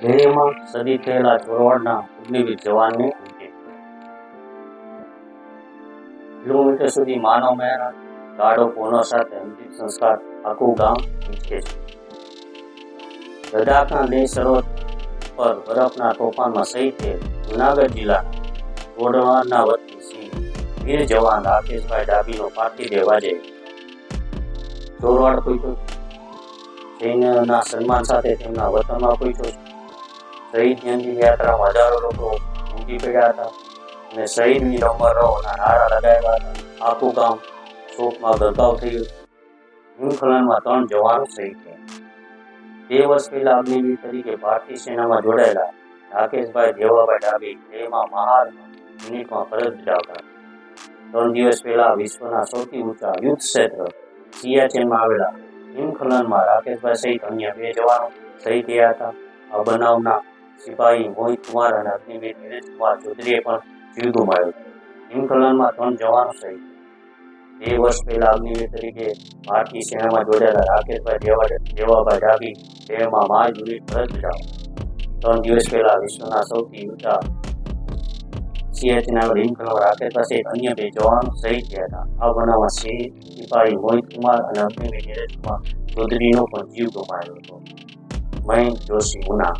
લેહમાં સદી થયેલા ચોરવાડના અગ્નિવીર જવાનને કિલોમીટર સુધી માનવ મહેનત ગાડો પૂર્ણ સાથે અંતિમ સંસ્કાર આખું ગામ ઈચ્છે છે. લદ્દાખના દેશ સરોવર પર બરફના તોફાનમાં સહિતે જુનાગઢ જિલ્લા ચોરવાડના વતી સિંહ વીર જવાન રાકેશભાઈ ડાબીનો પાર્થિવ દેહ આજે ચોરવાડ પહોંચ્યો સૈન્યના સન્માન સાથે તેમના વતનમાં પહોંચ્યો છે શહીદની અંતિમ યાત્રામાં હજારો લોકો ઉમટી પડ્યા હતા અને શહીદ વીર અમર નારા લગાવ્યા હતા. આખું ગામ શોકમાં ગરકાવ થયું. હિમખલનમાં ત્રણ જવાનો શહીદ થયા. બે વર્ષ પહેલા અગ્નિવીર તરીકે ભારતીય સેનામાં જોડાયેલા રાકેશભાઈ દેવાભાઈ ડાબી તેમાં મહાર યુનિટમાં ફરજ બજાવતા. ત્રણ દિવસ પહેલા વિશ્વના સૌથી ઊંચા યુદ્ધ ક્ષેત્ર સિયાચેનમાં આવેલા હિમખલનમાં રાકેશભાઈ સહિત અન્ય બે જવાનો શહીદ થયા હતા. આ બનાવના સિપાહી મોહિત કુમાર અને અગ્નિવીર નીરજ કુમાર ચૌધરીએ પણ જીવ ગુમાવ્યો. હિમખલનમાં ત્રણ જવાનો શહીદ બે વર્ષ પહેલા અગ્નિવીર તરીકે ભારતીય સેનામાં જોડાયેલા રાકેશભાઈ દેવા દેવાભાઈ ડાબી તેમાં મહાર યુનિટ ફરજ બજાવ. ત્રણ દિવસ પહેલા વિશ્વના સૌથી ઊંચા સીએચના હિમખલમાં રાકેશ પાસે અન્ય બે જવાનો શહીદ થયા હતા. આ બનાવમાં સિપાહી મોહિત કુમાર અને અગ્નિવીર નીરજ કુમાર ચૌધરીનો પણ જીવ ગુમાવ્યો હતો. મહેન્દ્ર જોશી ઉના